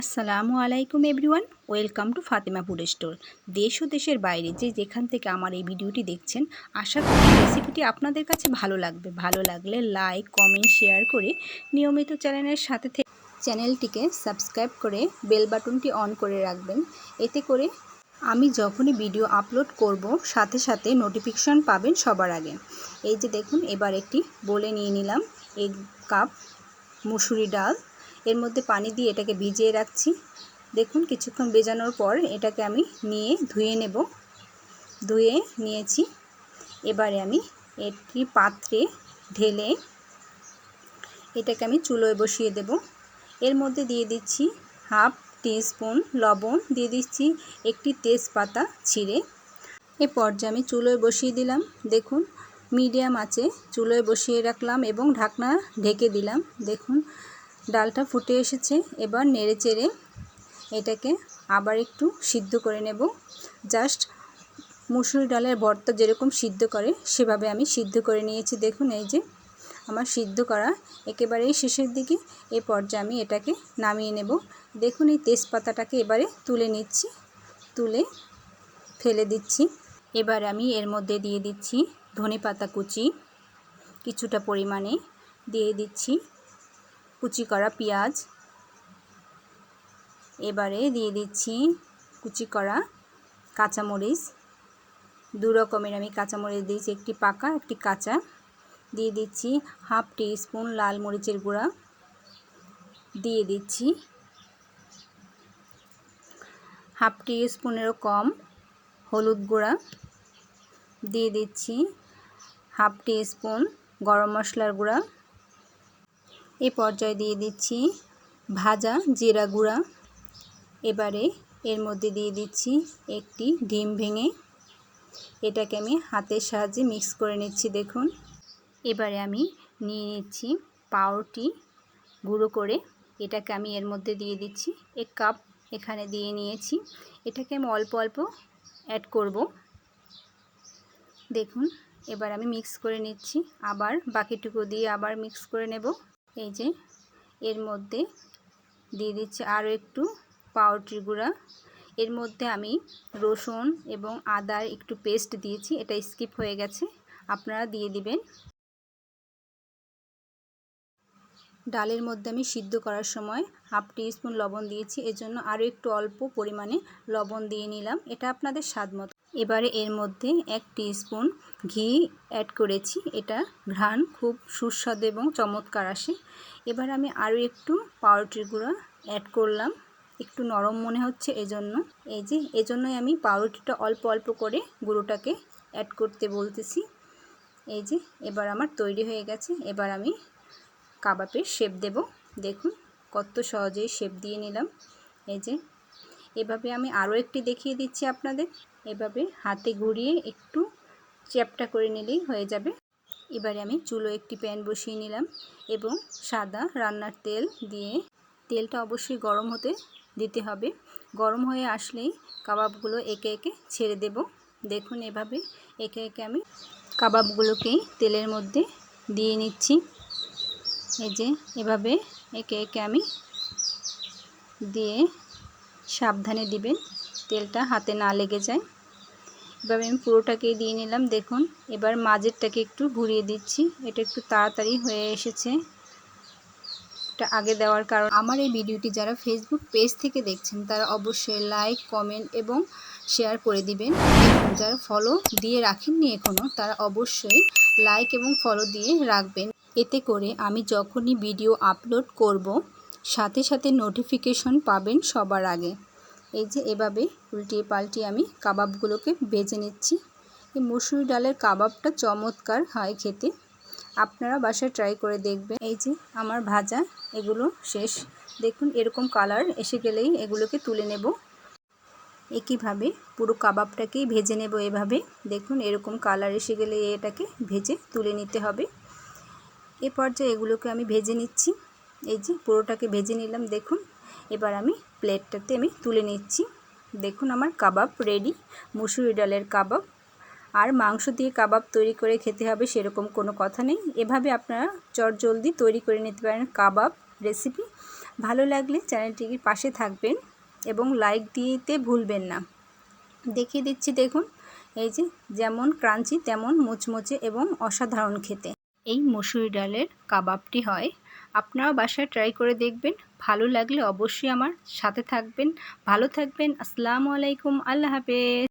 আসসালামু আলাইকুম everyone, welcome to Fatema food store. দেশ ও দেশের বাইরে যে যেখান থেকে আমার এই ভিডিওটি দেখছেন, আশা করি রেসিপিটি আপনাদের কাছে ভালো লাগবে। ভালো লাগলে লাইক কমেন্ট শেয়ার করে নিয়মিত চ্যানেলের সাথে থেকে চ্যানেলটিকে সাবস্ক্রাইব করে বেল বাটনটি অন করে রাখবেন। এতে করে আমি যখনই ভিডিও আপলোড করব, সাথে সাথে নোটিফিকেশন পাবেন সবার আগে। এই যে দেখুন, এবার একটি বলে নিয়ে নিলাম, এক কাপ মুসুরি ডাল। এর মধ্যে পানি দিয়ে এটাকে ভিজিয়ে রাখছি। দেখুন, কিছুক্ষণ ভেজানোর পর এটাকে আমি নিয়ে ধুয়ে নেব। ধুয়ে নিয়েছি। এবারে আমি একটি পাত্রে ঢেলে এটাকে আমি চুলোয় বসিয়ে দেব। এর মধ্যে দিয়ে দিচ্ছি হাফ টিস্পুন লবণ, দিয়ে দিচ্ছি একটি তেজপাতা ছিঁড়ে। এ পর্যায়ে আমি চুলোয় বসিয়ে দিলাম। দেখুন, মিডিয়াম আছে চুলোয় বসিয়ে রাখলাম এবং ঢাকনা ঢেকে দিলাম। দেখুন ডালটা ফুটে এসেছে, এবার নেড়ে চেড়ে এটাকে আবার একটু সিদ্ধ করে নেব। জাস্ট মুসুরি ডালের ভর্তা যেরকম সিদ্ধ করে, সেভাবে আমি সিদ্ধ করে নিয়েছি। দেখুন, এই যে আমার সিদ্ধ করা একেবারেই শেষের দিকে, এ পর্যায়ে আমি এটাকে নামিয়ে নেব। দেখুন, এই তেজপাতাটাকে এবারে তুলে নিচ্ছি, তুলে ফেলে দিচ্ছি। এবার আমি এর মধ্যে দিয়ে দিচ্ছি ধনে পাতা কুচি, কিছুটা পরিমাণে দিয়ে দিচ্ছি। কুচি করা পেঁয়াজ। এবারে দিয়ে দিচ্ছি কুচি করা কাঁচামরিচ। দু রকমের আমি কাঁচামরিচ দিয়েছি, একটি পাকা, একটি কাঁচা। দিয়ে দিচ্ছি হাফ টি স্পুন লাল মরিচের গুঁড়া। দিয়ে দিচ্ছি হাফ টি স্পুনেরও কম হলুদ গুঁড়া। দিয়ে দিচ্ছি হাফ টি স্পুন গরম মশলার গুঁড়া। এই পর্যায়ে দিয়ে দিচ্ছি ভাজা জিরা গুঁড়া। এবারে এর মধ্যে দিয়ে দিচ্ছি একটি ডিম ভেঙে। এটাকে আমি হাতের সাহায্যে মিক্স করে নিচ্ছি, দেখুন। এবারে আমি নিয়ে নিচ্ছি পাউরুটি গুঁড়ো করে। এটাকে আমি এর মধ্যে দিয়ে দিচ্ছি এক কাপ এখানে দিয়ে নিয়েছি। এটাকে আমি অল্প অল্প অ্যাড করব। দেখুন, এবার আমি মিক্স করে নিচ্ছি। আবার বাকিটুকু দিয়ে আবার মিক্স করে নেব। এই যে, এর মধ্যে দিয়ে দিচ্ছি আরও একটু পাউডার গুঁড়া। এর মধ্যে আমি রসুন এবং আদার একটু পেস্ট দিয়েছি, এটা স্কিপ হয়ে গেছে, আপনারা দিয়ে দিবেন। ডালের মধ্যে আমি সিদ্ধ করার সময় হাফ স্পুন লবণ দিয়েছি এজন্য আরও একটু অল্প পরিমাণে লবণ দিয়ে নিলাম, এটা আপনাদের স্বাদ মতো। এবারে এর মধ্যে এক স্পুন ঘি অ্যাড করেছি। এটা ঘ্রাণ খুব সুস্বাদু এবং চমৎকার আসে। এবার আমি আরও একটু পাউরুটির গুঁড়া অ্যাড করলাম। একটু নরম মনে হচ্ছে এজন্য। এই যে, এজন্যই আমি পাউরুটিটা অল্প অল্প করে গুঁড়োটাকে অ্যাড করতে বলতেছি। এই যে, এবার আমার তৈরি হয়ে গেছে। এবার আমি কাবাবের শেপ দেব। দেখুন কত সহজেই শেপ দিয়ে নিলাম। এই যে এভাবে আমি আরও একটি দেখিয়ে দিচ্ছি আপনাদের। এভাবে হাতে ঘুরিয়ে একটু চ্যাপটা করে নিলেই হয়ে যাবে। এবারে আমি চুলো একটি প্যান বসিয়ে নিলাম এবং সাদা রান্নার তেল দিয়ে তেলটা অবশ্যই গরম হতে দিতে হবে। গরম হয়ে আসলেই কাবাবগুলো একে একে ছেড়ে দেব। দেখুন এভাবে একে একে আমি কাবাবগুলোকেই তেলের মধ্যে দিয়ে নিচ্ছি। এই যে এভাবে একে একে আমি দিয়ে সাবধানে দিবেন, তেলটা হাতে না লেগে যায়। এবার আমি পুরোটাকেই দিয়ে নিলাম, দেখুন। এবার মাঝেরটাকে একটু ঘুরিয়ে দিচ্ছি, এটা একটু তাড়াতাড়ি হয়ে এসেছে। এটা আগে দেওয়ার কারণ। আমার এই ভিডিওটি যারা ফেসবুক পেজ থেকে দেখছেন, তারা অবশ্যই লাইক কমেন্ট এবং শেয়ার করে দিবেন। যারা ফলো দিয়ে রাখেননি এখনও তারা অবশ্যই লাইক এবং ফলো দিয়ে রাখবেন। এতে করে আমি যখনই ভিডিও আপলোড করব সাথে সাথে নোটিফিকেশন পাবেন সবার আগে। এই যে এভাবে উল্টিয়ে পাল্টিয়ে আমি কাবাবগুলোকে ভেজে নিচ্ছি। এই মুসুরি ডালের কাবাবটা চমৎকার হয় খেতে। আপনারা বাসায় ট্রাই করে দেখবেন। এই যে আমার ভাজা, এগুলো শেষ। দেখুন, এরকম কালার এসে গেলেই এগুলোকে তুলে নেব। একইভাবে পুরো কাবাবটাকেই ভেজে নেব এভাবে। দেখুন, এরকম কালার এসে গেলে এটাকে ভেজে তুলে নিতে হবে। এ পর্যায়ে এগুলোকে আমি ভেজে নিচ্ছি। এই যে পুরোটাকে ভেজে নিলাম, দেখুন। এবার আমি প্লেটটাতে আমি তুলে নিচ্ছি। দেখুন আমার কাবাব রেডি মুসুরি ডালের কাবাব। আর মাংস দিয়ে কাবাব তৈরি করে খেতে হবে সেরকম কোনো কথা নেই। এভাবে আপনারা চট জলদি তৈরি করে নিতে পারেন কাবাব রেসিপি ভালো লাগলে চ্যানেলটির পাশে থাকবেন এবং লাইক দিতে ভুলবেন না। দেখিয়ে দিচ্ছি, দেখুন। এই যে যেমন ক্রাঞ্চি, তেমন মুচমুচে এবং অসাধারণ খেতে। এই মসুরি ডালের কাবাবটি হয় আপনারাও বাসায় ট্রাই করে দেখবেন। ভালো লাগলে অবশ্যই আমার সাথে থাকবেন। ভালো থাকবেন। আসসালামু আলাইকুম। আল্লাহ হাফেজ।